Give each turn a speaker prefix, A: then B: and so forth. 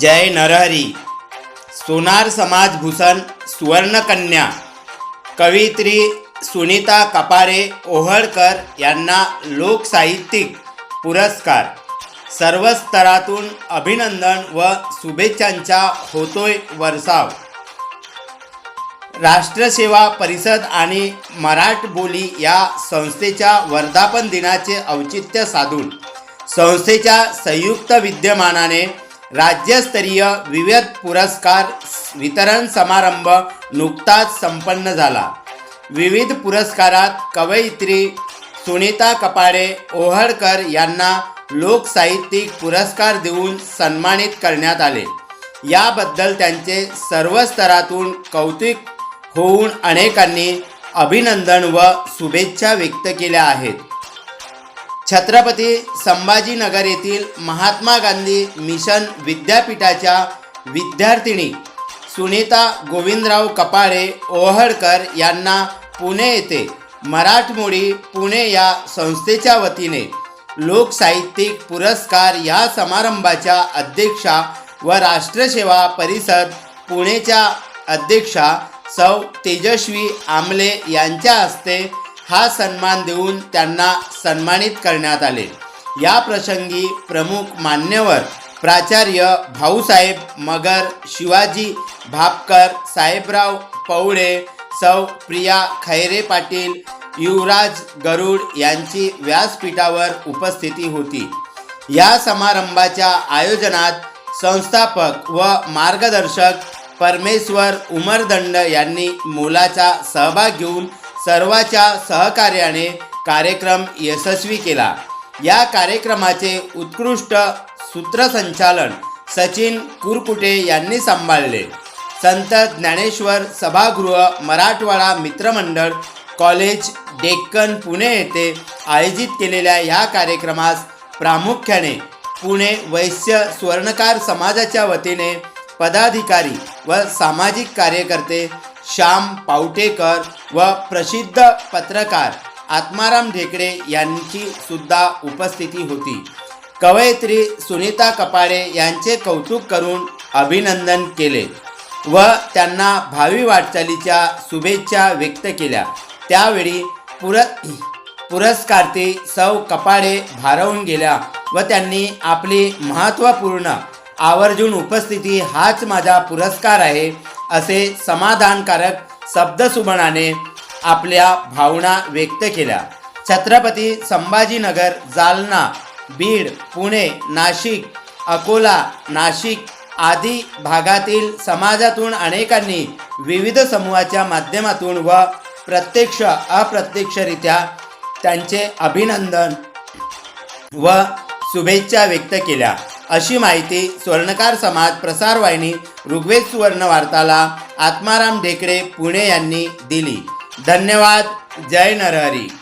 A: जय नरहरी. सोनार समाज भूषण सुवर्णकन्या. कवित्री सुनीता कपारे ओहळकर यांना लोकसाहित्यिक पुरस्कार. सर्व स्तरातून अभिनंदन व शुभेच्छांचा होतोय वर्षाव राष्ट्रसेवा परिषद आणि मराठ बोली या संस्थेच्या वर्धापन दिनाचे औचित्य साधून संस्थेच्या संयुक्त विद्यमानाने राज्यस्तरीय विविध पुरस्कार वितरण समारंभ नुकताच संपन्न झाला. विविध पुरस्कारात कवयित्री सुनीता कपाडे ओहळकर यांना लोकसाहित्यिक पुरस्कार देऊन सन्मानित करण्यात आले. याबद्दल त्यांचे सर्व स्तरातून कौतुक होऊन अनेकांनी अभिनंदन व शुभेच्छा व्यक्त केल्या आहेत. छत्रपती संभाजीनगर येथील महात्मा गांधी मिशन विद्यापीठाच्या विद्यार्थिनी सुनीता गोविंदराव कपाळे ओहळकर यांना पुणे येथे मराठमोळी पुणे या संस्थेच्या वतीने लोकसाहित्यिक पुरस्कार या समारंभाच्या अध्यक्षा व राष्ट्रसेवा परिषद पुणेच्या अध्यक्षा सौ तेजस्वी आमले यांच्या हस्ते हा सन्मान देऊन त्यांना सन्मानित करण्यात आले. या प्रसंगी प्रमुख मान्यवर प्राचार्य भाऊसाहेब मगर शिवाजी भापकर साहेबराव पवळे सौ प्रिया खैरे पाटील युवराज गरुड यांची व्यासपीठावर उपस्थिती होती. या समारंभाच्या आयोजनात संस्थापक व मार्गदर्शक परमेश्वर उमरदंड यांनी मोलाचा सहभाग घेऊन सर्वाच्या सहकार्याने कार्यक्रम यशस्वी केला. या कार्यक्रमाचे उत्कृष्ट सूत्रसंचालन सचिन कुरकुटे यांनी सांभाळले. संत ज्ञानेश्वर सभागृह मराठवाडा मित्रमंडळ कॉलेज डेक्कन पुणे येथे आयोजित केलेल्या या कार्यक्रमास प्रामुख्याने पुणे वैश्य स्वर्णकार समाजाच्या वतीने पदाधिकारी व सामाजिक कार्यकर्ते श्याम पावटेकर व प्रसिद्ध पत्रकार आत्माराम ढेकळे यांची सुद्धा उपस्थिती होती. कवयित्री सुनीता कपाडे यांचे कौतुक करून अभिनंदन केले व त्यांना भावी वाटचालीच्या शुभेच्छा व्यक्त केल्या. त्यावेळी पुर पुरस्कार्थी सौ कपाडे भारावून गेल्या व त्यांनी आपली महत्त्वपूर्ण आवर्जून उपस्थिती हाच माझा पुरस्कार आहे असे समाधानकारक शब्दसुमनाने आपल्या भावना व्यक्त केल्या. छत्रपती संभाजीनगर जालना बीड पुणे नाशिक अकोला नाशिक आदी भागातील समाजातून अनेकांनी विविध समूहाच्या माध्यमातून व प्रत्यक्ष अप्रत्यक्षरित्या त्यांचे अभिनंदन व शुभेच्छा व्यक्त केल्या. अशी माहिती स्वर्णकार समाज प्रसारवाहिनी ऋग्वेद सुवर्ण वार्ताला आत्माराम ढेकळे पुणे यांनी दिली. धन्यवाद. जय नरहरी.